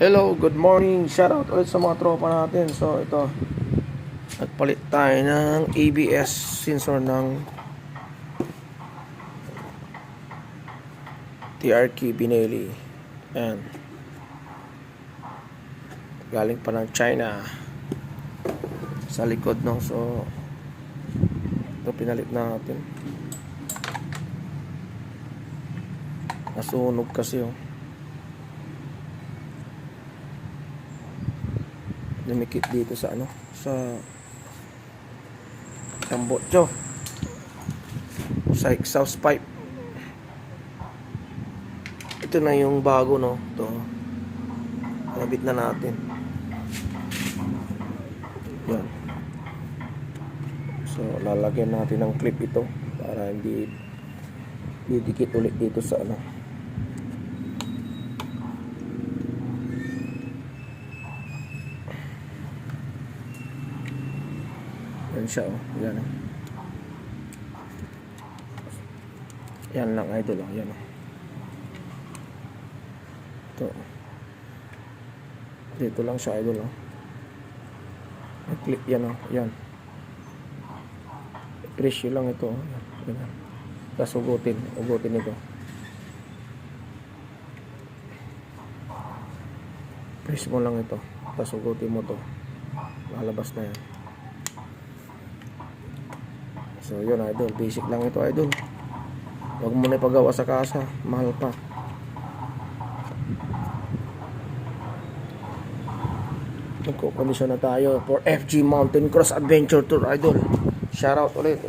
Hello, good morning. Shout out ulit sa mga tropa natin. So, ito. Nagpalit tayo ng ABS sensor ng TRQ Binelli. Ayan. Galing pa ng China. Sa likod, no? So, ito pinalit natin. Nasunog kasi, oh. Lumikit dito sa ano sa tambotso sa exhaust pipe. Ito na yung bago no? To nabit na natin. Yan. So lalagyan natin ng clip ito para hindi didikit ulit dito sa ano Yan siya oh. Yan oh. Yan lang idol oh. Yan oh. Ito. oh. Dito lang siya idol oh. Click yan oh. Yan. Presyo lang ito. oh. Yan. Yan. Tapos ugutin. Ugutin ito. Press mo lang ito. Tapos ugutin mo to. Lalabas na yan. So yun idol, basic lang ito idol. Huwag mo na ipagawa sa kasa, mahal pa. Nagko-commission na tayo for FG Mountain Cross Adventure Tour idol. Shoutout ulit.